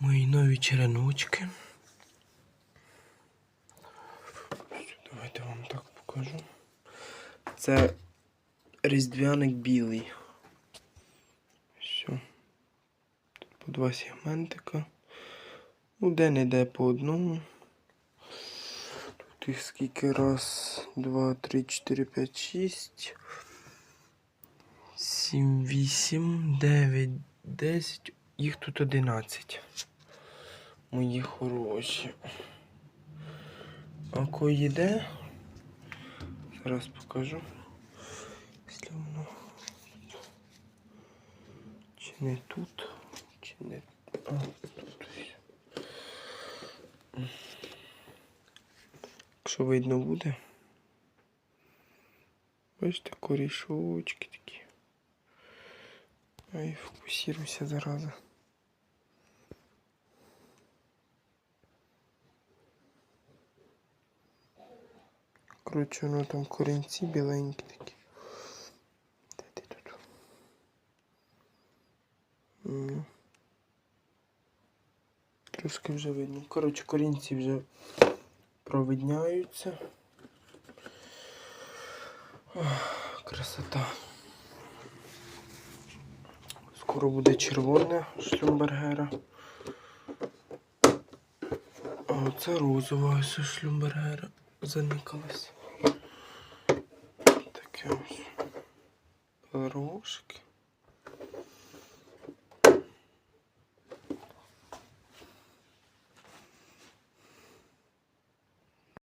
Мої нові череночки. Давайте вам так покажу. Це різдвяник білий. Все. Тут по два сегментика. Ну, де не де по одному. Тут їх скільки раз, два, три, чотири, п'ять, шість. Сім, вісім, дев'ять, десять. Їх тут одинадцять. Мої хороші. А кої де? Зараз покажу. Якщо воно. Чи не тут, чи не. А, тут. Якщо видно буде. Бачите, корішочки такі. Ай, фокусируйся, зараза. Коротше, воно там корінці біленькі такі. Де ти тут? М. Трошки вже видно. Коротше, корінці вже провидняються. Ох, красота. Скоро буде червоне шлюмбергера. А це розова ось шлюмбергера заникалась. Таке ось. Рожки.